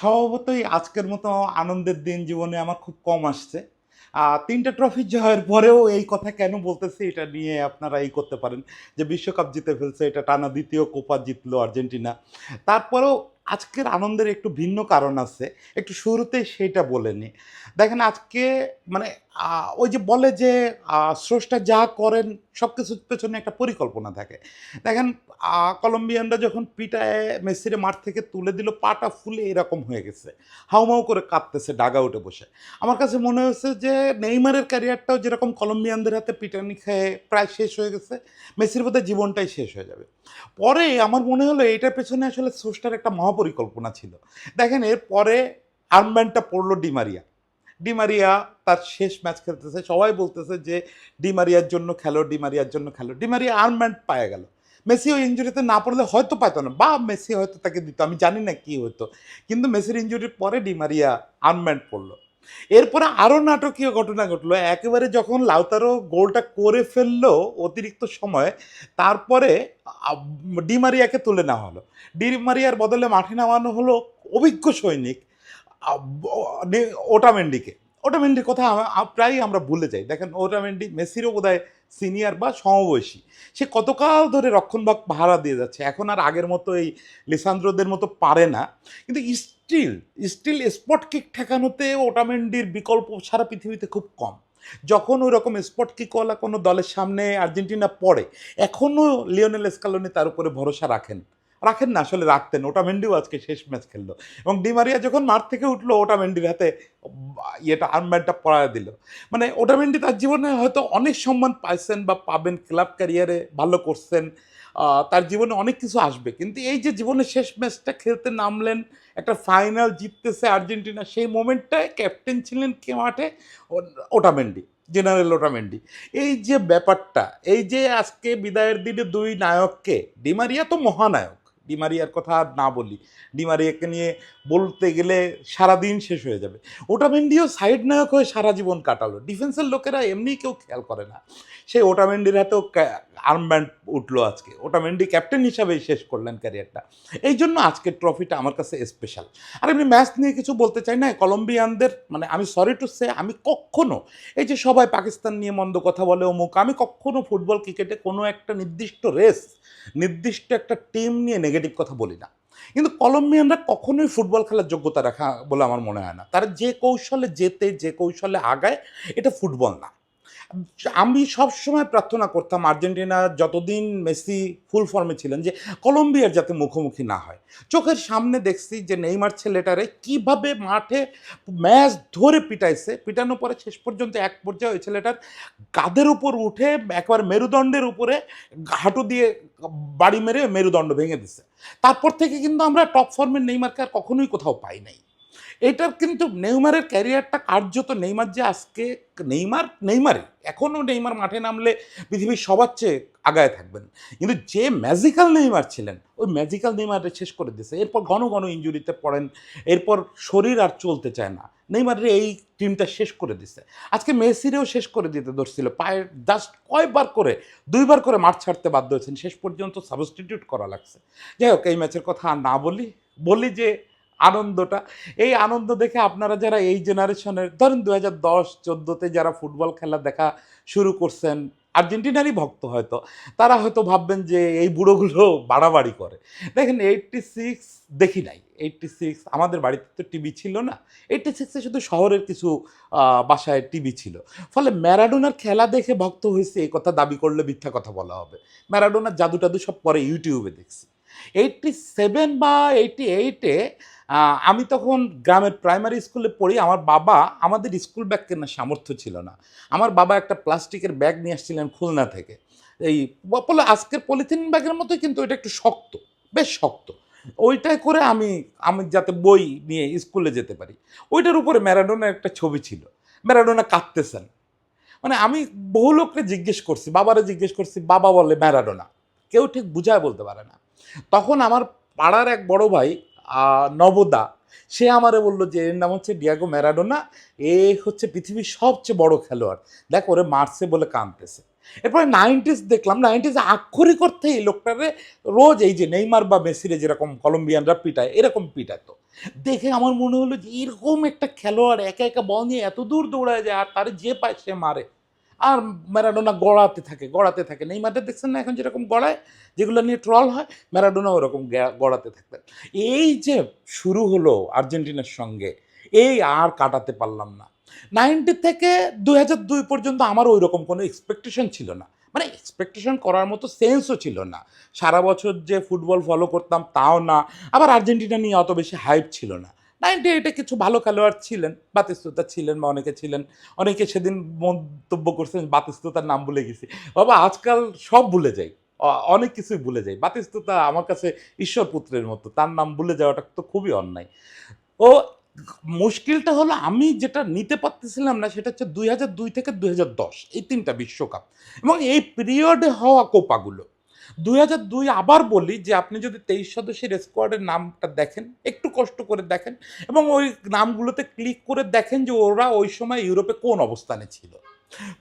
স্বভাবতই আজকের মতো আনন্দের দিন জীবনে আমার খুব কম আসছে। তিনটা ট্রফি জয়ের পরেও এই কথা কেন বলতেছি এটা নিয়ে আপনারা এই করতে পারেন। যে বিশ্বকাপ জিতে ফেলছে, এটা টানা দ্বিতীয় কোপা জিতলো আর্জেন্টিনা। তারপরেও আজকের আনন্দের একটু ভিন্ন কারণ আছে। একটু শুরুতেই সেটা বলে নি দেখেন আজকে মানে ওই যে বলে যে স্রষ্টা যা করেন সব কিছুর পেছনে একটা পরিকল্পনা থাকে। দেখেন কলম্বিয়ানরা যখন পিটায়, মেসিরে মাঠ থেকে তুলে দিল, পাটা ফুলে এরকম হয়ে গেছে। হাউমাউ করে কাঁদতেছে ডাগা উঠে বসে। আমার কাছে মনে হয়েছে যে, নেইমারের ক্যারিয়ারটাও যেরকম কলম্বিয়ানদের হাতে পিটানি খেয়ে প্রায় শেষ হয়ে গেছে, মেসির বোধহয় জীবনটাই শেষ হয়ে যাবে। পরে আমার মনে হলো, এটার পেছনে আসলে সোস্টার একটা মহাপরিকল্পনা ছিল। দেখেন এর পরে আর্মব্যান্ডটা পড়ল ডিমারিয়া ডিমারিয়া তার শেষ ম্যাচ খেলতেছে। সবাই বলতেছে যে ডিমারিয়ার জন্য খেলো ডিমারিয়ার জন্য খেলো। ডিমারিয়া আর্মব্যান্ড পায়ে গেল। মেসি ওই ইঞ্জুরিতে না পড়লে হয়তো পাইতো না। বা মেসি হয়তো তাকে দিত, আমি জানি না কি হতো। কিন্তু মেসির ইঞ্জুরির পরে ডিমারিয়া আনম্যান্ড পড়ল এরপরে আরও নাটকীয় ঘটনা ঘটলো। একেবারে যখন লাউতারো গোলটা করে ফেলল অতিরিক্ত সময়, তারপরে ডিমারিয়াকে তুলে নেওয়া হলো। ডিমারিয়ার বদলে মাঠে নামানো হলো অভিজ্ঞ সৈনিক। ওটামেন্ডিকে। ওটামেন্ডির কথা প্রায়ই আমরা ভুলে যাই। দেখেন, ওটামেন্ডি মেসিরও বোধহয় সিনিয়র বা সমবয়সী। সে কতকাল ধরে রক্ষণভাগ ভাড়া দিয়ে যাচ্ছে। এখন আর আগের মতো এই লিসান্দ্রদের মতো পারে না। কিন্তু স্টিল স্টিল স্পট কিক ঠেকানোতে ওটামেন্ডির বিকল্প সারা পৃথিবীতে খুব কম। যখন ওই রকম স্পট কিকওয়ালা কোনো দলের সামনে আর্জেন্টিনা পড়ে, এখনও লিওনেল স্কালোনি তার উপরে ভরসা রাখেন। রাখেন না, আসলে রাখতেন। ওটামেন্ডিও আজকে শেষ ম্যাচ খেললো। এবং ডিমারিয়া যখন মাঠ থেকে উঠল ওটামেন্ডির হাতে, ইয়েটা আর্মব্যান্ডটা পড়ায় দিল। মানে ওটামেন্ডি তার জীবনে হয়তো অনেক সম্মান পাইছেন বা পাবেন, ক্লাব ক্যারিয়ারে ভালো করছেন তার জীবনে অনেক কিছু আসবে। কিন্তু এই যে জীবনের শেষ ম্যাচটা খেলতে নামলেন, একটা ফাইনাল জিততেছে আর্জেন্টিনা, সেই মোমেন্টটায় ক্যাপ্টেন ছিলেন কে মাঠে? ওটামেন্ডি জেনারেল ওটামেন্ডি এই যে ব্যাপারটা, এই যে আজকে বিদায়ের দিনে দুই নায়ককে ডিমারিয়া তো মহানায়ক ডিমারিয়ার কথা আর না বলি। ডিমারিয়াকে নিয়ে বলতে গেলে সারাদিন শেষ হয়ে যাবে। ওটামেন্ডিও সাইড নায়ক হয়ে সারা জীবন কাটালো। ডিফেন্সের লোকেরা এমনি কেউ খেয়াল করে না। সেই ওটামেন্ডির হাতেও আর্মব্যান্ড উঠল আজকে। ওটামেন্ডি ক্যাপ্টেন হিসাবেই শেষ করলেন ক্যারিয়ারটা এই জন্য আজকের ট্রফিটা আমার কাছে স্পেশাল আর এমনি ম্যাচ নিয়ে কিছু বলতে চাই না, কলম্বিয়ানদের মানে আমি সরি টু সে আমি কখনো, এই যে সবাই পাকিস্তান নিয়ে মন্দ কথা বলে অমুক, আমি কখনো ফুটবল ক্রিকেটে কোনো একটা নির্দিষ্ট রেস নির্দিষ্ট একটা টিম নিয়ে নেগেটিভ কথা বলি না। কিন্তু কলম্বিয়ানরা কখনোই ফুটবল খেলার যোগ্যতা রাখা বলে আমার মনে হয় না। তারা যে কৌশলে যেতে, যে কৌশলে আগায়, এটা ফুটবল না। আমি সবসময় প্রার্থনা করতাম আর্জেন্টিনা যতদিন মেসি ফুল ফর্মে ছিলেন যে কলম্বিয়ার যাতে মুখোমুখি না হয়। চোখের সামনে দেখছি যে নেইমার ছেলেটারে কীভাবে মাঠে ম্যাচ ধরে পিটাইছে, পিটানোর পরে শেষ পর্যন্ত এক পর্যায়ে ওই ছেলেটার কাঁধের উপর উঠে একবার মেরুদণ্ডের উপরে হাঁটু দিয়ে বাড়ি মেরে মেরুদণ্ড ভেঙে দিছে। তারপর থেকে কিন্তু আমরা টপ ফর্মের নেইমারকে আর কখনোই কোথাও পাই নাই। এটার কিন্তু নেইমারের ক্যারিয়ারটা কার্যত নেইমার যে আজকে নেইমার, নেইমারই। এখনও নেইমার মাঠে নামলে পৃথিবীর সবার চেয়ে আগায় থাকবেন। কিন্তু যে ম্যাজিক্যাল নেইমার ছিলেন, ওই ম্যাজিক্যাল নেইমারে শেষ করে দিয়েছে। এরপর ঘন ঘন ইঞ্জুরিতে পড়েন, এরপর শরীর আর চলতে চায় না। নেইমারের এই টিমটা শেষ করে দিছে আজকে মেসিরেও শেষ করে দিতে ধরছিল। পায়ের জাস্ট কয়বার করে, দুইবার করে মাঠ ছাড়তে বাধ্য হয়েছেন। শেষ পর্যন্ত সাবস্টিটিউট করা লাগছে। যাই হোক, এই ম্যাচের কথা না বলি। বলি যে আনন্দটা। এই আনন্দ দেখে আপনারা যারা এই জেনারেশনের ধরেন দু হাজার দশ, চোদ্দোতে যারা ফুটবল খেলা দেখা শুরু করছেন, আর্জেন্টিনারই ভক্ত হয়তো, তারা হয়তো ভাববেন যে এই বুড়োগুলো বাড়াবাড়ি করে। দেখেন এইটটি সিক্স দেখি নাই। এইটটি সিক্স আমাদের বাড়িতে তো টিভি ছিল না। এইটটি সিক্সে শুধু শহরের কিছু বাসায় টিভি ছিল। ফলে ম্যারাডোনার খেলা দেখে ভক্ত হয়েছে, এই কথা দাবি করলে মিথ্যা কথা বলা হবে। ম্যারাডোনার জাদু টাদু সব পরে ইউটিউবে দেখছি। এইটটি সেভেন বা এইটটি এইটে আমি তখন গ্রামের প্রাইমারি স্কুলে পড়ি, আমার বাবা আমাদের স্কুল ব্যাগ কেনার সামর্থ্য ছিল না। আমার বাবা একটা প্লাস্টিকের ব্যাগ নিয়ে আসছিলেন খুলনা থেকে। এই আজকের পলিথিন ব্যাগের মতোই কিন্তু এটা একটু শক্ত, বেশ শক্ত। ওইটাই করে আমি আমি যাতে বই নিয়ে স্কুলে যেতে পারি। ওইটার উপরে ম্যারাডোনার একটা ছবি ছিল। ম্যারাডোনা কাঁদতেছেন। মানে আমি বহু লোককে জিজ্ঞেস করছি, বাবারে জিজ্ঞেস করছি, বাবা বলে ম্যারাডোনা। কেউ ঠিক বুঝায় বলতে পারে না। তখন আমার পাড়ার এক বড় ভাই নবদা, সে আমারে বলল যে, এর নাম হচ্ছে ডিয়াগো ম্যারাডোনা, এ হচ্ছে পৃথিবীর সবচেয়ে বড় খেলোয়াড়। দেখ, ওরে মারছে বলে কাঁদতেছে। এরপরে নাইনটিস দেখলাম, নাইনটিস আক্ষরিক অর্থে এই লোকটারে রোজ এই যে নেইমার বা মেসিরে যেরকম কলম্বিয়ানরা পিটায়, এরকম পিটাতো দেখে আমার মনে হলো যে, এরকম একটা খেলোয়াড় একা একা বল নিয়ে এত দূর দৌড়ায় যায় আর তার যে পায় সে মারে। আর ম্যারাডোনা গড়াতে থাকে গড়াতে থাকে। নেইমারটা দেখছেন না এখন যেরকম গড়ায়? যেগুলো নিয়ে ট্রল হয়, ম্যারাডোনা ওরকম গড়াতে থাকতেন। এই যে শুরু হলো আর্জেন্টিনার সঙ্গে, এই আর কাটাতে পারলাম না। নাইনটি থেকে দুই হাজার দুই পর্যন্ত আমার ওই রকম কোনো এক্সপেকটেশন ছিল না। মানে এক্সপেকটেশন করার মতো সেন্সও ছিল না। সারা বছর যে ফুটবল ফলো করতাম, তাও না। আবার আর্জেন্টিনা নিয়ে অত বেশি হাইপ ছিল না। নাইনটি এইটে কিছু ভালো খেলোয়াড় ছিলেন, বাতিস্তুতা ছিলেন বা অনেকে ছিলেন, অনেকে সেদিন মন্তব্য করছেন বাতিস্তুতার নাম ভুলে গেছি। বাবা, আজকাল সব ভুলে যাই অনেক কিছুই ভুলে যাই। বাতিস্তুতা আমার কাছে ঈশ্বর পুত্রের মতো, তার নাম ভুলে যাওয়াটা তো খুবই অন্যায়। ও, মুশকিলটা হলো আমি যেটা নিতে পারতেছিলাম না, সেটা হচ্ছে দুই হাজার দুই থেকে দুই হাজার দশ, এই তিনটা বিশ্বকাপ। এবং এই পিরিয়ডে হওয়া কোপাগুলো দুই হাজার দুই আবার বলি যে আপনি যদি তেইশ সদস্যের স্কোয়াডের নামটা দেখেন, একটু কষ্ট করে দেখেন এবং ওই নামগুলোতে ক্লিক করে দেখেন যে ওরা ওই সময় ইউরোপে কোন অবস্থানে ছিল।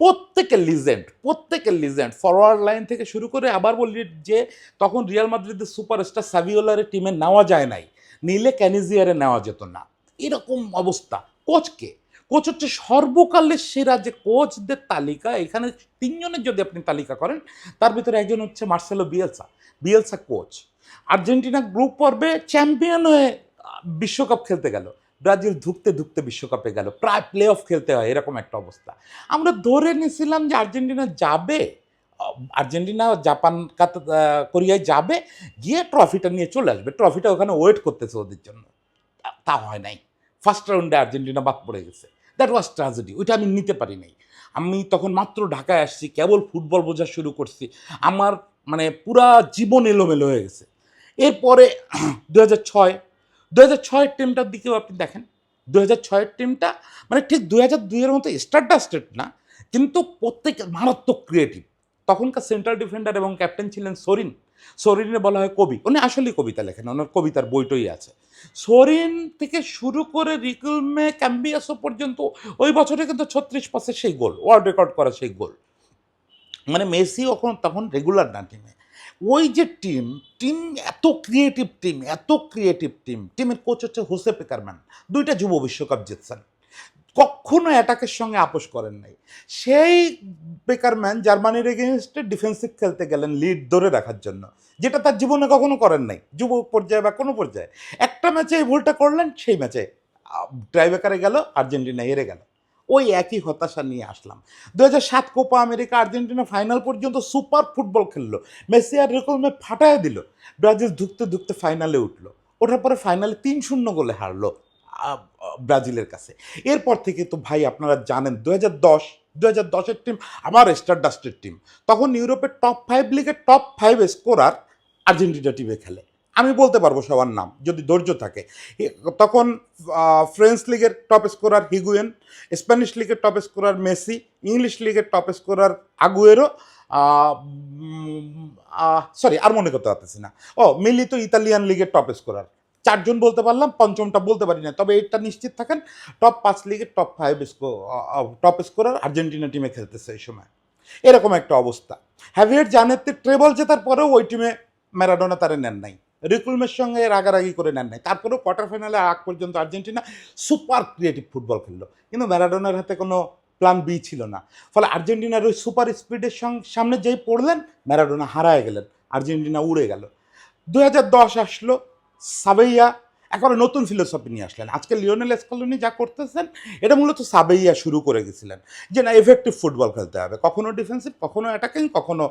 প্রত্যেকের লিজেন্ড প্রত্যেকের লিজেন্ড ফরওয়ার্ড লাইন থেকে শুরু করে আবার বলি যে তখন রিয়াল মাদ্রিদের সুপারস্টার সাভিওলারের টিমে নেওয়া যায় নাই, নিলে ক্যানিজিয়ারে নেওয়া যেত না। এরকম অবস্থা। কোচকে কোচ হচ্ছে সর্বকালের সেরা যে কোচদের তালিকা। এখানে তিনজনের যদি আপনি তালিকা করেন, তার ভিতরে একজন হচ্ছে Marcelo Bielsa Bielsa coach. Argentina group পর্বে চ্যাম্পিয়ন হয়ে বিশ্বকাপ খেলতে গেল। ব্রাজিল ধুকতে ধুকতে বিশ্বকাপে গেল। প্রায় প্লে অফ খেলতে হয়, এরকম একটা অবস্থা। আমরা ধরে নিয়েছিলাম যে আর্জেন্টিনা যাবে আর্জেন্টিনা, জাপান কোরিয়ায় যাবে, গিয়ে ট্রফিটা নিয়ে চলে আসবে। ট্রফিটা ওখানে ওয়েট করতেছে ওদের জন্য। তা হয় নাই। ফার্স্ট রাউন্ডে আর্জেন্টিনা বাদ পড়ে গেছে। দ্যাট ওয়াজ ট্রাজেডি ওইটা আমি নিতে পারি নাই। আমি তখন মাত্র ঢাকায় আসছি, কেবল ফুটবল বোঝা শুরু করছি। আমার মানে পুরা জীবন এলোমেলো হয়ে গেছে। এরপরে দু হাজার ছয় দু হাজার ছয়ের টিমটার দিকেও আপনি দেখেন। দু হাজার ছয়ের টিমটা মানে ঠিক দু হাজার দুইয়ের মতো স্টারডাস্টেড না, কিন্তু প্রত্যেক মারাত্মক ক্রিয়েটিভ তখনকার সেন্ট্রাল ডিফেন্ডার এবং ক্যাপ্টেন ছিলেন সরিন। সরিনে বলা হয় কবি। উনি আসলেই কবিতা লেখেন, ওনার কবিতার বইটই আছে। সরিন থেকে শুরু করে রিকুলমে, ক্যাম্বিয়াসো পর্যন্ত, ওই বছরে কিন্তু ছত্রিশ পাসের সেই গোল, ওয়ার্ল্ড রেকর্ড করা সেই গোল। মানে মেসি এখন তখন রেগুলার না টিমে ওই যে টিম টিম এত ক্রিয়েটিভ টিম এত ক্রিয়েটিভ টিম টিমের কোচ হচ্ছে হোসে পেকারম্যান। দুইটা যুব বিশ্বকাপ জিতছেন। কখনো অ্যাটাকের সঙ্গে আপোষ করেন নাই। সেই বেকারম্যান জার্মানির এগেনস্টে ডিফেন্সিভ খেলতে গেলেন লিড ধরে রাখার জন্য, যেটা তার জীবনে কখনো করেন নাই, যুব পর্যায়ে বা কোনো পর্যায়ে। একটা ম্যাচে এই ভুলটা করলেন, সেই ম্যাচে ড্রাইভেকারে গেল, আর্জেন্টিনা হেরে গেল। ওই একই হতাশা নিয়ে আসলাম। দু সাত কোপা আমেরিকা আর্জেন্টিনা ফাইনাল পর্যন্ত সুপার ফুটবল খেললো। মেসি আর রেকলমে ফাটায় দিল। ব্রাজিল ধুকতে ধুকতে ফাইনালে উঠল। ওঠার পরে ফাইনালে তিন শূন্য গোলে হারলো। ব্রাজিলের কাছে। এরপর থেকে তো ভাই আপনারা জানেন দু হাজার দশ দু হাজার দশের টিম আমার স্টারডাস্টের টিম তখন ইউরোপের টপ ফাইভ লিগের টপ ফাইভ স্কোরার আর্জেন্টিনা টিমে খেলে। আমি বলতে পারব সবার নাম, যদি ধৈর্য থাকে। তখন ফ্রেঞ্চ লিগের টপ স্কোরার হিগুয়েন, স্প্যানিশ লিগের টপ স্কোরার মেসি, ইংলিশ লিগের টপ স্কোরার আগুয়েরো সরি আর মনে করতে পারতেছি না। ও মিলিত ইতালিয়ান লিগের টপ স্কোরার চারজন বলতে পারলাম, পঞ্চমটা বলতে পারি না। তবে এটা নিশ্চিত থাকেন টপ পাঁচ লিগের top five score top scorer Argentina টিমে খেলতেছে এই সময়। এরকম একটা অবস্থা। হ্যাভিয়ার জানেতে ট্রেবল জেতার পরেও ওই টিমে ম্যারাডোনা তারা নেন নাই। রিকুলমের সঙ্গে রাগারাগি করে নেন নাই। তারপরেও কোয়ার্টার ফাইনালে আগ পর্যন্ত আর্জেন্টিনা সুপার ক্রিয়েটিভ ফুটবল খেললো। কিন্তু ম্যারাডোনার হাতে কোনো প্ল্যান বি ছিল না। ফলে আর্জেন্টিনার ওই সুপার স্পিডের সামনে যেই পড়লেন ম্যারাডোনা হারায় গেলেন। আর্জেন্টিনা উড়ে গেল। দু হাজার দশ আসলো সাবেইয়া একেবারে নতুন ফিলোসফি নিয়ে আসলেন। আজকে লিওনেল স্কলনি যা করতেছেন, এটা মূলত সাবেইয়া শুরু করে গেছিলেন যে, না এফেক্টিভ ফুটবল খেলতে হবে। কখনো ডিফেন্সিভ কখনো অ্যাটাকিং কখনো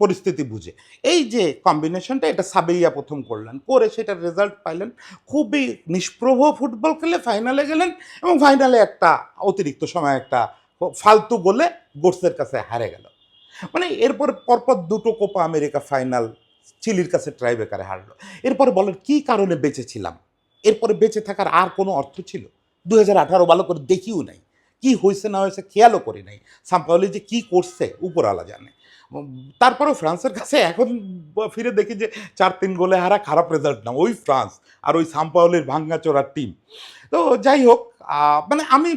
পরিস্থিতি বুঝে। এই যে কম্বিনেশনটা এটা সাবেইয়া প্রথম করলেন। করে সেটার রেজাল্ট পাইলেন। খুবই নিষ্প্রভ ফুটবল খেলে ফাইনালে গেলেন এবং ফাইনালে একটা অতিরিক্ত সময় একটা ফালতু গোলে গোটসের কাছে হারে গেল। মানে এরপর পরপর দুটো কোপা আমেরিকা ফাইনাল চিলির কাছে ট্রাইবেকারে হারলো। এরপরে বলেন, কি কারণে বেঁচেছিলাম এরপরে বেঁচে থাকার আর কোনো অর্থ ছিল? দু হাজার আঠারো ভালো করে দেখিও নাই। কি হয়েছে না হয়েছে খেয়ালও করি নাই। সাম্পাওলি যে কী করছে, উপরওয়ালা জানে। তারপরেও ফ্রান্সের কাছে এখন ফিরে দেখি যে চার তিন গোলে হারা, খারাপ রেজাল্ট না। ওই ফ্রান্স আর ওই সাম্পাওলির ভাঙ্গাচোরার টিম তো যাই হোক মানে আমি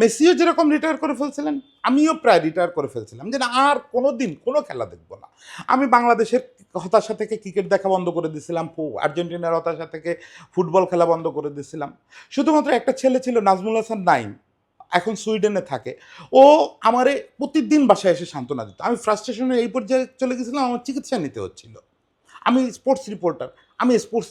মেসিও যেরকম রিটায়ার করে ফেলছিলেন, আমিও প্রায় রিটায়ার করে ফেলছিলাম। যে না আর কোনো দিন কোনো খেলা দেখব না। আমি বাংলাদেশের হতাশা থেকে ক্রিকেট দেখা বন্ধ করে দিয়েছিলাম পো, আর্জেন্টিনার হতাশা থেকে ফুটবল খেলা বন্ধ করে দিয়েছিলাম শুধুমাত্র একটা ছেলে ছিল, নাজমুল হাসান নাইম, এখন সুইডেনে থাকে। ও আমারে প্রতিদিন বাসায় এসে সান্ত্বনা দিত। আমি ফ্রাস্ট্রেশনে এই পর্যায়ে চলে গেছিলাম, আমার চিকিৎসা নিতে হচ্ছিল। আমি স্পোর্টস রিপোর্টার আমি স্পোর্টস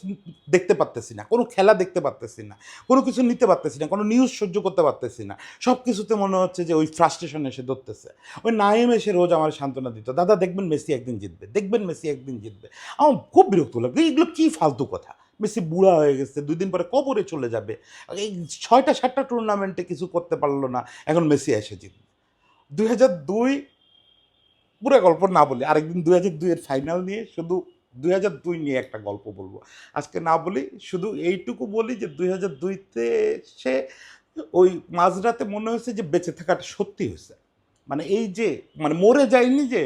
দেখতে পারতেছি না, কোনো খেলা দেখতে পারতেছি না, কোনো কিছু নিতে পারতেছি না, কোনো নিউজ সহ্য করতে পারতেছি না সব কিছুতে মনে হচ্ছে যে ওই ফ্রাস্ট্রেশন এসে ধরতেছে। ওই নাইম এসে রোজ আমার সান্ত্বনা দিত, দাদা, দেখবেন মেসি একদিন জিতবে, দেখবেন মেসি একদিন জিতবে। আমার খুব বিরক্ত লাগল এগুলো কী ফালতু কথা? মেসি বুড়া হয়ে গেছে দুই দিন পরে কবরে চলে যাবে, এই ছয়টা, সাতটা টুর্নামেন্টে কিছু করতে পারল না, এখন মেসি এসে জিতবে। দুই হাজার দুই, পুরো গল্প না বলি আরেকদিন দুই হাজার দুইয়ের ফাইনাল নিয়ে শুধু দুই হাজার দুই নিয়ে একটা গল্প বলব। আজকে না বলি, শুধু এইটুকু বলি যে দুই হাজার দুইতে সে ওই মাঝরাতে মনে হয়েছে যে বেঁচে থাকাটা সত্যি হয়েছে। মানে এই যে মানে মরে যায়নি যে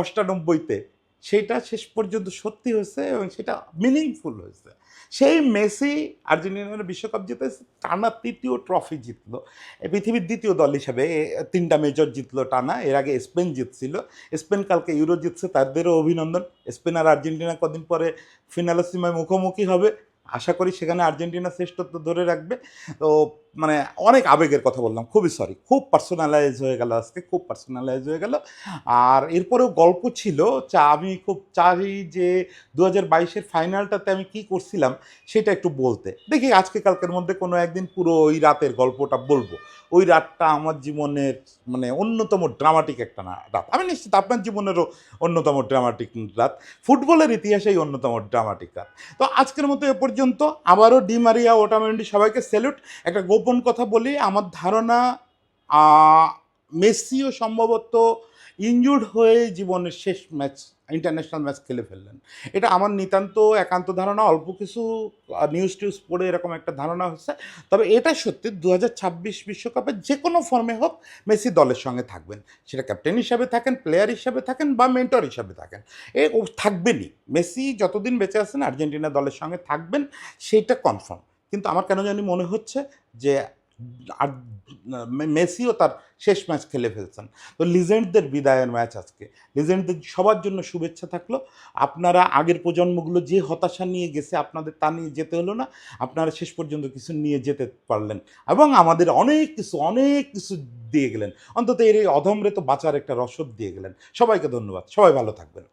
অষ্টানব্বইতে সেটা শেষ পর্যন্ত সত্যি হয়েছে এবং সেটা মিনিংফুল হয়েছে। সেই মেসি আর্জেন্টিনার বিশ্বকাপ জিতে টানা তৃতীয় ট্রফি জিতলো। পৃথিবীর দ্বিতীয় দল হিসাবে তিনটা মেজর জিতলো টানা, এর আগে স্পেন জিতছিল। স্পেন কালকে ইউরো জিতছে তাদেরও অভিনন্দন। স্পেন আর আর্জেন্টিনা কদিন পরে ফিনালের সীমায় মুখোমুখি হবে আশা করি সেখানে আর্জেন্টিনা শ্রেষ্ঠত্ব ধরে রাখবে। তো মানে অনেক আবেগের কথা বললাম, খুবই সরি খুব পার্সোনালাইজ হয়ে গেল আজকে, খুব পার্সোনালাইজ হয়ে গেল। আর এরপরেও গল্প ছিল, চা আমি খুব চাই যে দু হাজার বাইশের ফাইনালটাতে আমি কি করছিলাম সেটা একটু বলতে। দেখি আজকে কালকের মধ্যে কোনো একদিন পুরো ওই রাতের গল্পটা বলব। ওই রাতটা আমার জীবনের মানে অন্যতম ড্রামাটিক একটা না রাত। আমি নিশ্চিত আপনার জীবনেরও অন্যতম ড্রামাটিক রাত। ফুটবলের ইতিহাসেই অন্যতম ড্রামাটিক রাত। তো আজকের মতো এ পর্যন্ত। আবারও ডিমারিয়া ওটামেন্ডি সবাইকে স্যালুট একটা গোপন কথা বলি, আমার ধারণা মেসিও সম্ভবত ইনজুর্ড হয়ে জীবনের শেষ ম্যাচ ইন্টারন্যাশনাল ম্যাচ খেলে ফেললেন। এটা আমার নিতান্ত একান্ত ধারণা, অল্প কিছু নিউজ টিউজ পড়ে এরকম একটা ধারণা হচ্ছে। তবে এটা সত্যি দু বিশ্বকাপে যে কোনো ফর্মে হোক মেসি দলের সঙ্গে থাকবেন। সেটা ক্যাপ্টেন হিসাবে থাকেন প্লেয়ার হিসাবে থাকেন বা মেন্টর হিসাবে থাকেন। এ ও থাকবেনই। মেসি যতদিন বেঁচে আছেন, আর্জেন্টিনা দলের সঙ্গে থাকবেন সেইটা কনফার্ম কিন্তু আমার কেন জানি মনে হচ্ছে যে আর মেসিও তার শেষ ম্যাচ খেলে ফেলছেন। তো লিজেন্ডদের বিদায়ের ম্যাচ আজকে। লিজেন্ডদের সবার জন্য শুভেচ্ছা থাকল। আপনারা আগের প্রজন্মগুলো যে হতাশা নিয়ে গেছে আপনাদের তা নিয়ে যেতে হলো না। আপনারা শেষ পর্যন্ত কিছু নিয়ে যেতে পারলেন। এবং আমাদের অনেক কিছু অনেক কিছু দিয়ে গেলেন। অন্তত এর এই অধমরে তো বাঁচার একটা রসদ দিয়ে গেলেন। সবাইকে ধন্যবাদ। সবাই ভালো থাকবেন।